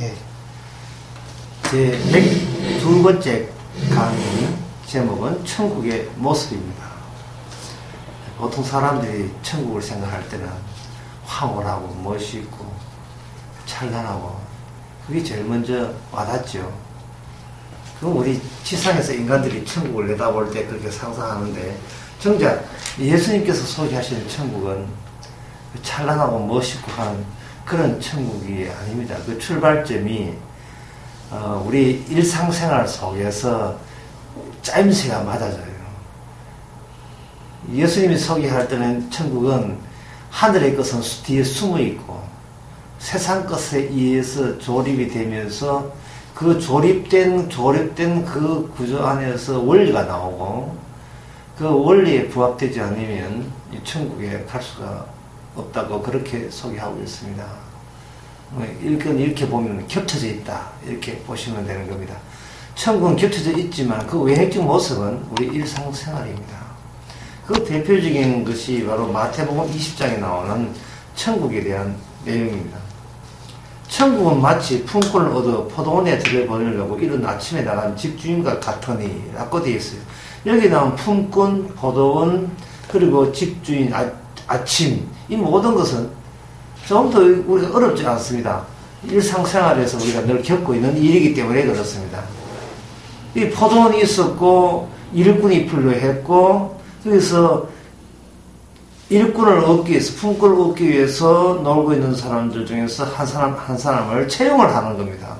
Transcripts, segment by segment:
예. 제두 번째 강의 제목은 천국의 모습입니다. 보통 사람들이 천국을 생각할 때는 황홀하고 멋있고 찬란하고 그게 제일 먼저 와닿죠. 그럼 우리 지상에서 인간들이 천국을 내다볼 때 그렇게 상상하는데 정작 예수님께서 소개하시는 천국은 찬란하고 멋있고 하는 그런 천국이 아닙니다. 그 출발점이 어, 우리 일상생활 속에서 짜임새가 맞아져요. 예수님이 소개할 때는 천국은 하늘의 것은 뒤에 숨어 있고 세상 것에 의해서 조립이 되면서 그 조립된 조립된 그 구조 안에서 원리가 나오고 그 원리에 부합되지 않으면 이 천국에 갈 수가 없다고 그렇게 소개하고 있습니다. 이렇게, 이렇게 보면 겹쳐져 있다. 이렇게 보시면 되는 겁니다. 천국은 겹쳐져 있지만 그 외형적 모습은 우리 일상생활입니다. 그 대표적인 것이 바로 마태복음 20장에 나오는 천국에 대한 내용입니다. 천국은 마치 품꾼을 얻어 포도원에 들여보내려고 이른 아침에 나간 집주인과 같으니 라고 되어 있어요. 여기 나온 품꾼, 포도원, 그리고 집주인, 아, 아침 이 모든 것은 좀 더 우리가 어렵지 않습니다. 일상생활에서 우리가 늘 겪고 있는 일이기 때문에 그렇습니다. 이 포도원이 있었고 일꾼이 필요했고 그래서 일꾼을 얻기 위해서 품꾼을 얻기 위해서 놀고 있는 사람들 중에서 한 사람 한 사람을 채용을 하는 겁니다.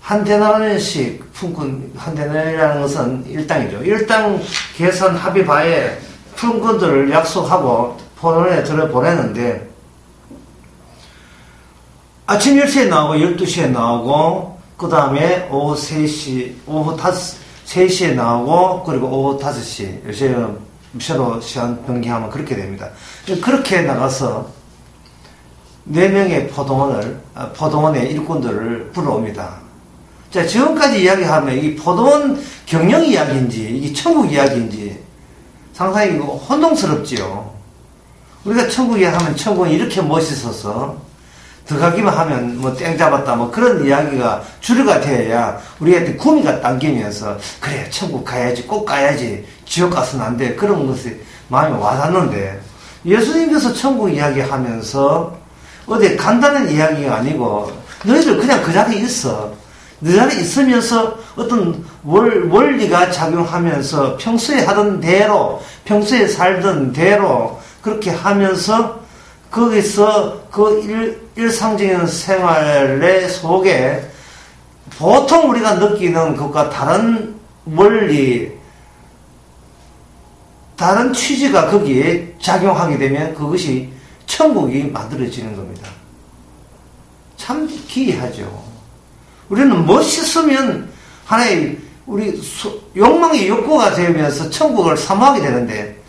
한 대나리씩 품꾼 한 대나리라는 것은 일당이죠. 일당 계산 합의 바에 품꾼들을 약속하고 포론에 들어보내는데 아침 10시에 나오고 12시에 나오고 그 다음에 오후 3시 오후 5, 3시에 나오고 그리고 오후 5시 요새 셔로 시간 변경하면 그렇게 됩니다. 그렇게 나가서 4명의 포동원을 아, 포동원의 일꾼들을 불러옵니다. 자 지금까지 이야기하면 이 포동원 경영 이야기인지 이게 천국 이야기인지 상당히 혼동스럽지요. 우리가 천국에 하면 천국은 이렇게 멋있어서 들어가기만 하면 뭐 땡 잡았다 뭐 그런 이야기가 주류가 되어야 우리한테 구미가 당기면서 그래 천국 가야지 꼭 가야지 지옥 가서는 안 돼 그런 것이 마음에 와닿는데 예수님께서 천국 이야기하면서 어디 간다는 이야기가 아니고 너희들 그냥 그 자리에 있어 그 자리에 있으면서 어떤 월, 원리가 작용하면서 평소에 하던 대로 평소에 살던 대로 그렇게 하면서 거기서 그 일, 일상적인 생활의 속에 보통 우리가 느끼는 것과 다른 원리, 다른 취지가 거기에 작용하게 되면 그것이 천국이 만들어지는 겁니다. 참 기이하죠. 우리는 멋있으면 하나의 우리 욕망의 욕구가 되면서 천국을 사모하게 되는데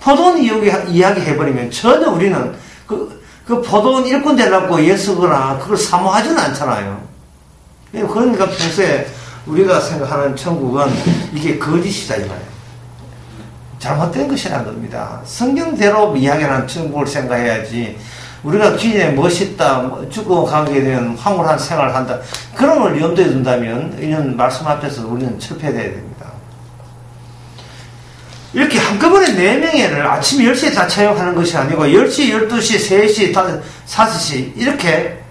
포도원 이야기 해버리면 전혀 우리는 그, 그 포도원 일꾼 되려고 예수거나 그걸 사모하지는 않잖아요. 그러니까 평소에 우리가 생각하는 천국은 이게 거짓이다 이 말이에요. 잘못된 것이라는 겁니다. 성경대로 이야기하는 천국을 생각해야지 우리가 기존에 멋있다, 뭐 죽고 가게 되면 황홀한 생활을 한다. 그런 걸 염두에 둔다면 이런 말씀 앞에서 우리는 철폐돼야 됩니다. 이렇게 한꺼번에 4명을 아침 10시에 다 채용하는 것이 아니고 10시, 12시, 3시, 5시 이렇게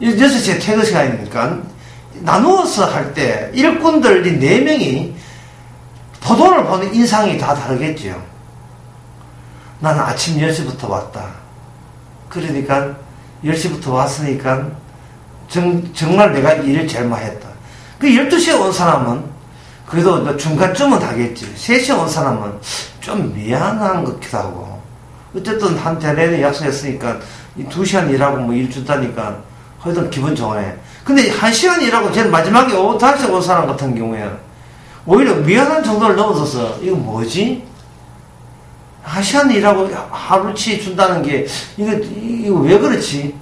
6시에 퇴근 시간이니까 나누어서 할 때 일꾼들 이 4명이 포도를 보는 인상이 다 다르겠죠. 나는 아침 10시부터 왔다. 그러니까 10시부터 왔으니까 정, 정말 내가 일을 제일 많이 했다. 그 12시에 온 사람은 그래도 뭐 중간쯤은 하겠지. 셋이 온 사람은 좀 미안한 것 같기도 하고. 어쨌든 한 대내내 약속했으니까 두 시간 일하고 뭐 일 준다니까 하여튼 기분 좋아해. 근데 한 시간 일하고 제일 마지막에 오후 5시에 온 사람 같은 경우에 오히려 미안한 정도를 넘어서서 이거 뭐지? 일하고 하루치 준다는 게 이거, 이거 왜 그렇지?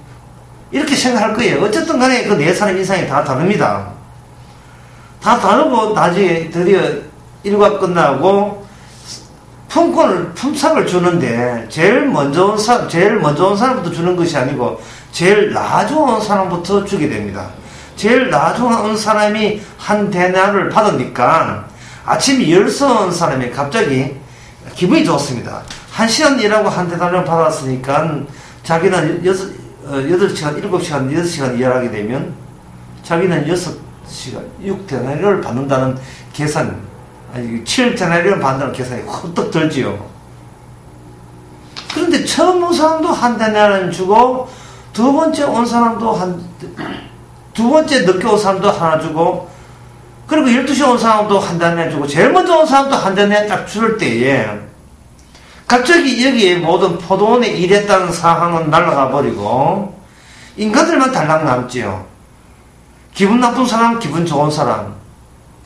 이렇게 생각할 거예요. 어쨌든 간에 그 네 사람 인상이 다 다릅니다. 다 다르고 나중에 드디어 일과 끝나고 품권을 품삯을 주는데 제일 먼저 온 사람 제일 먼저 온 사람부터 주는 것이 아니고 제일 나중한 사람부터 주게 됩니다. 제일 나중한 사람이 한 대나를 받으니까 아침 10선 사람이 갑자기 기분이 좋습니다. 한 시간 일하고 한 대나를 받았으니까 자기는 6, 8시간, 7시간, 6시간 일하게 되면 자기는 6시간, 6대나리를 받는다는 계산, 아니, 7대나리를 받는다는 계산이 헛떡 들지요. 그런데 처음 온 사람도 한 대나리를 주고 두 번째 온 사람도 한, 두 번째 늦게 온 사람도 하나 주고, 그리고 12시에 온 사람도 한 단에 주고, 제일 먼저 온 사람도 한 단에 딱줄 때에, 갑자기 여기에 모든 포도원에 일했다는 사항은 날아가 버리고, 인간들만 달랑 남지요. 기분 나쁜 사람, 기분 좋은 사람,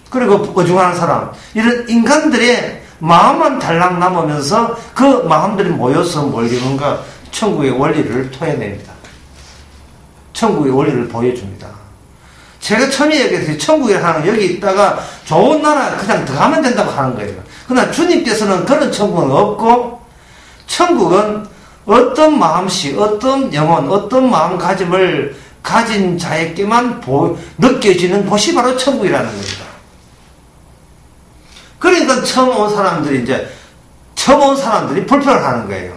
그리고 어중한 사람, 이런 인간들의 마음만 달랑 남으면서 그 마음들이 모여서 몰리는가 천국의 원리를 토해냅니다. 천국의 원리를 보여줍니다. 제가 처음에 얘기했어요. 천국이라는 여기 있다가 좋은 나라 그냥 들어가면 된다고 하는 거예요. 그러나 주님께서는 그런 천국은 없고 천국은 어떤 마음씨, 어떤 영혼, 어떤 마음가짐을 가진 자에게만 보, 느껴지는 곳이 바로 천국이라는 겁니다. 그러니까 처음 온 사람들이 이제 처음 온 사람들이 불평을 하는 거예요.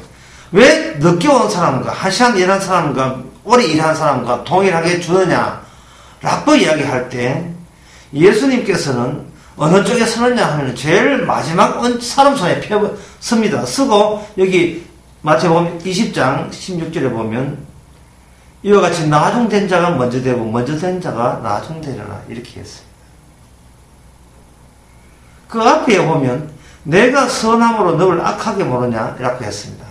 왜 늦게 온 사람과 한 시간 일한 사람과 오래 일한 사람과 동일하게 주느냐? 라고 이야기할 때 예수님께서는 어느 쪽에 서느냐 하면 제일 마지막 사람 손에 펴 씁니다. 쓰고 여기 마태복음 20장 16절에 보면 이와 같이 나중된 자가 먼저 되고 먼저 된 자가 나중되려나 이렇게 했습니다. 그 앞에 보면 내가 선함으로 너를 악하게 모르냐 이라고 했습니다.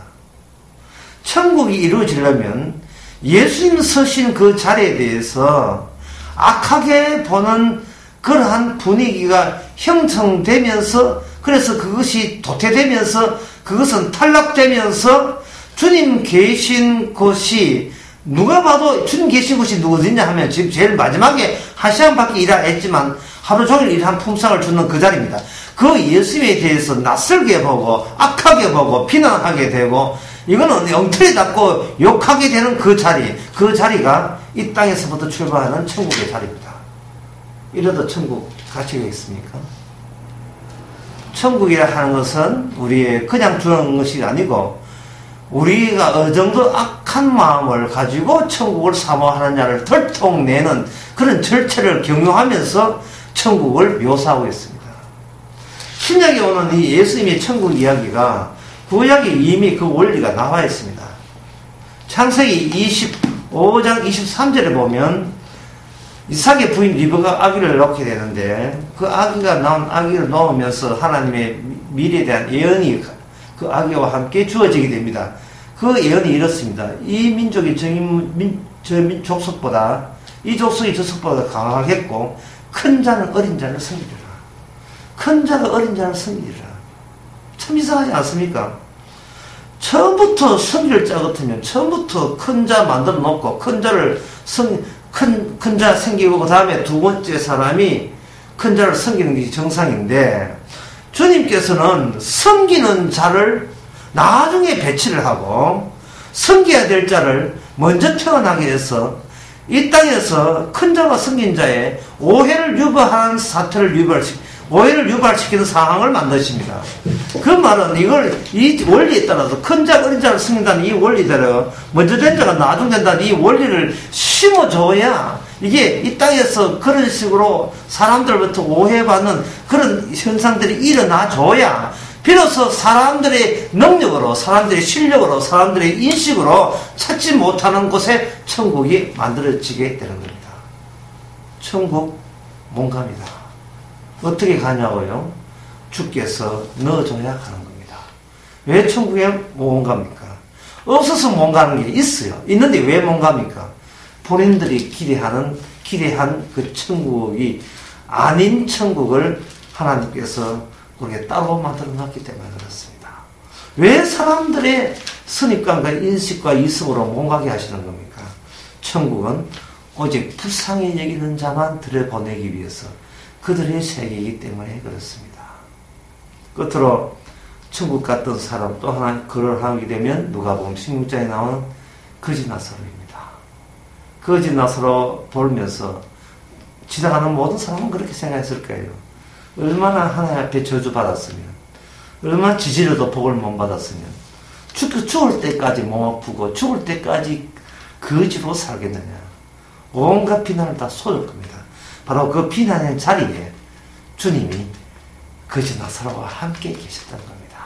천국이 이루어지려면 예수님 서신 그 자리에 대해서 악하게 보는 그러한 분위기가 형성되면서 그래서 그것이 도태되면서 그것은 탈락되면서 주님 계신 곳이 누가 봐도 주님 계신 곳이 누구냐 하면 지금 제일 마지막에 한 시간밖에 일하 했지만 하루 종일 일한 품상을 주는 그 자리입니다. 그 예수님에 대해서 낯설게 보고 악하게 보고 비난하게 되고 이거는 엉터리 잡고 욕하게 되는 그 자리, 그 자리가 이 땅에서부터 출발하는 천국의 자리입니다. 이러다 천국 가치겠습니까? 천국이라 하는 것은 우리의 그냥 주는 것이 아니고 우리가 어느 정도 악한 마음을 가지고 천국을 사모하느냐를 덜통내는 그런 절차를 경유하면서 천국을 묘사하고 있습니다. 신약에 오는 이 예수님의 천국 이야기가 구약에 이미 그 원리가 나와 있습니다. 창세기 25장 23절에 보면 이삭의 부인 리브가 아기를 낳게 되는데 그 아기가 나온 아기를 놓으면서 하나님의 미래에 대한 예언이 그 아기와 함께 주어지게 됩니다. 그 예언이 이렇습니다. 이 민족이 저, 민, 저 민, 족속보다 이 족속이 저 속보다 강하겠고 큰 자는 어린 자를 섬기리라. 큰 자가 어린 자를 섬기리라. 참 이상하지 않습니까? 처음부터 섬길 자 같으면 처음부터 큰 자 만들어 놓고 큰 자를 성, 큰, 큰 자 생기고 그 다음에 두 번째 사람이 큰 자를 섬기는 게 정상인데 주님께서는 섬기는 자를 나중에 배치를 하고 섬겨야 될 자를 먼저 태어나게 해서 이 땅에서 큰 자와 섬긴 자의 오해를 유발하는 사태를 유발시 오해를 유발시키는 상황을 만드십니다. 그 말은 이걸 이 원리에 따라서 큰 자, 어린 자를 승인다는 이 원리대로 먼저 된 자가 나중 된다는 이 원리를 심어줘야 이게 이 땅에서 그런 식으로 사람들부터 오해받는 그런 현상들이 일어나줘야 비로소 사람들의 능력으로, 사람들의 실력으로, 사람들의 인식으로 찾지 못하는 곳에 천국이 만들어지게 되는 겁니다. 천국 뭔가입니다. 어떻게 가냐고요? 주께서 넣어줘야 가는 겁니다. 왜 천국에 못 갑니까? 없어서 못 가는 게 있어요. 있는데 왜 못 갑니까? 본인들이 기대하는, 기대한 그 천국이 아닌 천국을 하나님께서 우리가 따로 만들어 놨기 때문에 그렇습니다. 왜 사람들의 선입관과 인식과 이성으로 못 가게 하시는 겁니까? 천국은 오직 불쌍히 여기는 자만 들여보내기 위해서 그들의 세계이기 때문에 그렇습니다. 끝으로 천국 갔던 사람 또 하나 글을 하게 되면 누가 보면 16장에 나오는 거짓 나사로입니다. 거짓 나서로 돌면서 지나가는 모든 사람은 그렇게 생각했을 거예요. 얼마나 하나님 앞에 저주 받았으면, 얼마나 지지려도 복을 못 받았으면, 죽, 죽을 때까지 몸 아프고, 죽을 때까지 거지로 살겠느냐. 온갖 비난을 다 쏟을 겁니다. 바로 그 비난의 자리에 주님이 거짓 나사로와 함께 계셨다는 겁니다.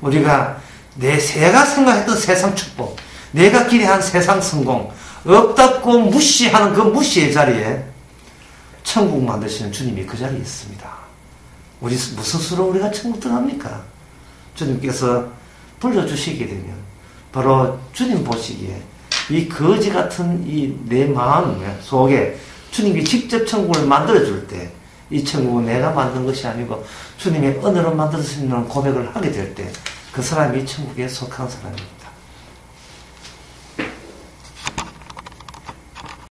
우리가 내 새가 생각했던 세상 축복, 내가 기대한 세상 성공, 없다고 무시하는 그 무시의 자리에 천국 만드시는 주님이 그 자리에 있습니다. 우리 무슨 수로 우리가 천국 들어갑니까? 주님께서 불러주시게 되면 바로 주님 보시기에 이 거지 같은 이 내 마음 속에 주님이 직접 천국을 만들어줄 때 이 천국은 내가 만든 것이 아니고 주님의 은혜로 만들어주시는 고백을 하게 될 때 그 사람이 천국에 속한 사람입니다.